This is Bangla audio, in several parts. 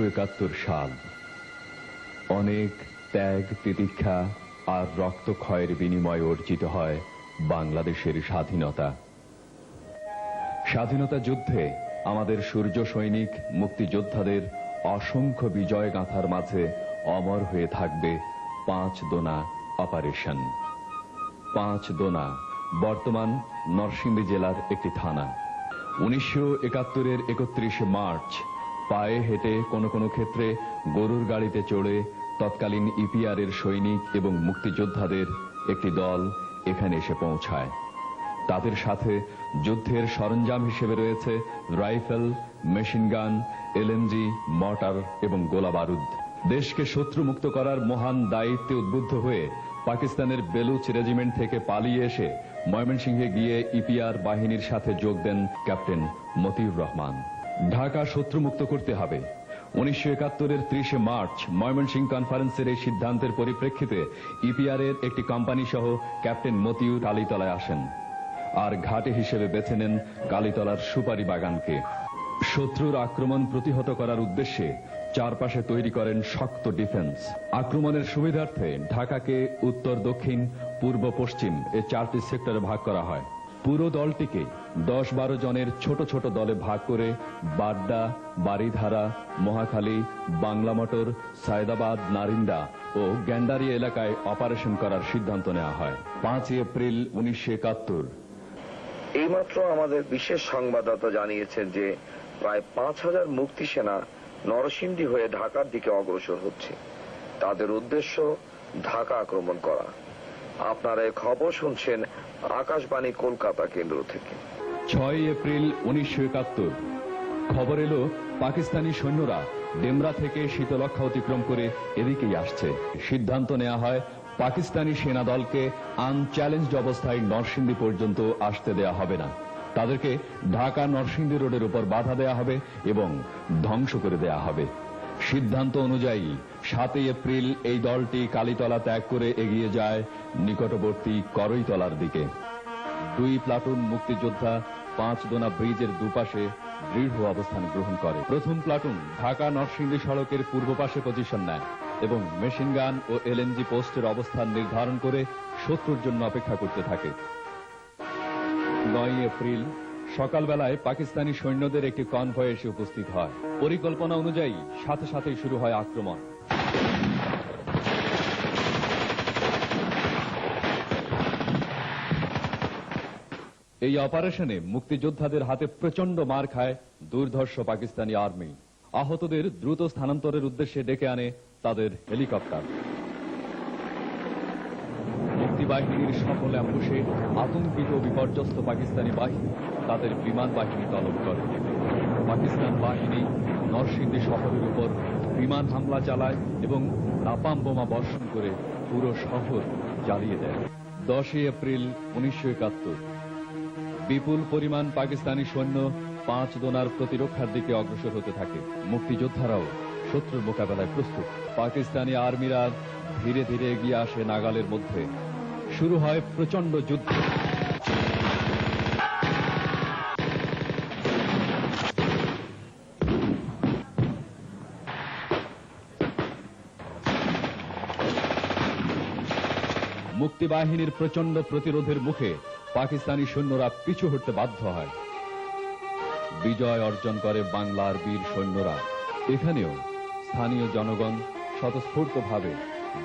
একাত্তর সাল। অনেক ত্যাগ, তিতিক্ষা আর রক্তক্ষয়ের বিনিময়ে অর্জিত হয় বাংলাদেশের স্বাধীনতা। স্বাধীনতা যুদ্ধে আমাদের সূর্য সৈনিক, মুক্তিযোদ্ধাদের অসংখ্য বিজয় গাঁথার মাঝে অমর হয়ে থাকবে পাঁচ দোনা অপারেশন। পাঁচ দোনা বর্তমান নরসিংদী জেলার একটি থানা। উনিশশো একাত্তরের একত্রিশে মার্চ পায়ে হেঁটে কোনো কোনো ক্ষেত্রে গরুর গাড়িতে চড়ে তৎকালীন ইপিআর এর সৈনিক এবং মুক্তিযোদ্ধাদের একটি দল এখানে এসে পৌঁছায়। তাদের সাথে যুদ্ধের সরঞ্জাম হিসেবে রয়েছে রাইফেল মেশিনগান এলএনজি, মর্টার এবং গোলা বারুদ দেশকে শত্রুমুক্ত করার মহান দায়িত্বে উদ্বুদ্ধ হয়ে পাকিস্তানের বেলুচ রেজিমেন্ট থেকে পালিয়ে এসে ময়মনসিংহে গিয়ে ইপিআর বাহিনীর সাথে যোগ দেন ক্যাপ্টেন মতিউর রহমান। ঢাকা শত্রুমুক্ত করতে হবে। উনিশশো একাত্তরের ত্রিশে মার্চ ময়মনসিংহ কনফারেন্সের এই সিদ্ধান্তের পরিপ্রেক্ষিতে ইপিআর এর একটি কোম্পানি সহ ক্যাপ্টেন মতিউর কালীতলায় আসেন। আর ঘাটে হিসেবে বেছে নেন কালীতলার সুপারি বাগানকে। শত্রুর আক্রমণ প্রতিহত করার উদ্দেশ্যে চারপাশে তৈরি করেন শক্ত ডিফেন্স। আক্রমণের সুবিধার্থে ঢাকাকে উত্তর, দক্ষিণ, পূর্ব, পশ্চিম এ চারটি সেক্টরে ভাগ করা হয়। পুরো দলটিকে দশ বারো জনের ছোট ছোট দলে ভাগ করে বাড্ডা বাড়িধারা মহাখালী, বাংলা মোটর, সায়দাবাদ, নারিন্দা ও গ্যান্ডারি এলাকায় অপারেশন করার সিদ্ধান্ত নেওয়া হয়। পাঁচই এপ্রিল উনিশশো একাত্তর। এইমাত্র আমাদের বিশেষ সংবাদদাতা জানিয়েছেন যে প্রায় পাঁচ হাজার মুক্তি সেনা নরসিংদী হয়ে ঢাকার দিকে অগ্রসর হচ্ছে। তাদের উদ্দেশ্য ঢাকা আক্রমণ করা। আপনারা খবর শুনছেন আকাশবাণী কলকাতা কেন্দ্র থেকে। ছয় এপ্রিল উনিশশো একাত্তর। খবর এলো, পাকিস্তানি সৈন্যরা ডেমরা থেকে শীতলক্ষা অতিক্রম করে এদিকেই আসছে। সিদ্ধান্ত নেওয়া হয়, পাকিস্তানি সেনা দলকে আনচ্যালেঞ্জড অবস্থায় নরসিংদী পর্যন্ত আসতে দেয়া হবে না। তাদেরকে ঢাকা নরসিংদী রোডের উপর বাধা দেয়া হবে এবং ধ্বংস করে দেয়া হবে। সিদ্ধান্ত অনুযায়ী সাতই এপ্রিল এই দলটি কালীতলা ত্যাগ করে এগিয়ে যায় নিকটবর্তী করইতলার দিকে। দুই প্লাটুন মুক্তিযোদ্ধা পাঁচ দোনা ব্রিজের দুপাশে দৃঢ় অবস্থান গ্রহণ করে। প্রথম প্লাটুন ঢাকা নরসিংদী সড়কের পূর্ব পাশে পজিশন নেয় এবং মেশিনগান ও এলএনজি পোস্টের অবস্থান নির্ধারণ করে শত্রুর জন্য অপেক্ষা করতে থাকে। নয় এপ্রিল সকালবেলায় পাকিস্তানি সৈন্যদের একটি কনভয় এসে উপস্থিত হয়। পরিকল্পনা অনুযায়ী সাথে সাথেই শুরু হয় আক্রমণ। এই অপারেশনে মুক্তিযোদ্ধাদের হাতে প্রচণ্ড মার খায় দুর্ধর্ষ পাকিস্তানি আর্মি। আহতদের দ্রুত স্থানান্তরের উদ্দেশ্যে ডেকে আনে তাদের হেলিকপ্টার। মুক্তিবাহিনীর সফল অ্যাম্বুসে আতঙ্কিত বিপর্যস্ত পাকিস্তানি বাহিনী তাদের বিমান বাহিনী তলব করে। পাকিস্তান বাহিনী নরসিংদী শহরের উপর বিমান হামলা চালায় এবং নাপাম বোমা বর্ষণ করে পুরো শহর জ্বালিয়ে দেয়। দশই এপ্রিল উনিশশো একাত্তর। বিপুল পরিমাণ পাকিস্তানি সৈন্য পাঁচ দোনার প্রতিরক্ষার দিকে অগ্রসর হতে থাকে। মুক্তিযোদ্ধারাও শত্রুর মোকাবেলায় প্রস্তুত। পাকিস্তানি আর্মিরা ধীরে ধীরে এগিয়ে আসে নাগালের মধ্যে। শুরু হয় প্রচণ্ড যুদ্ধ। মুক্তিবাহিনীর প্রচণ্ড প্রতিরোধের মুখে পাকিস্তানি সৈন্যরা পিছু হটতে বাধ্য হয়। বিজয় অর্জন করে বাংলার বীর সৈন্যরা। এখানেও স্থানীয় জনগণ স্বতঃস্ফূর্তভাবে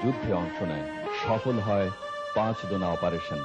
যুদ্ধে অংশ নেয়। সফল হয় পাঁচ দোনা অপারেশন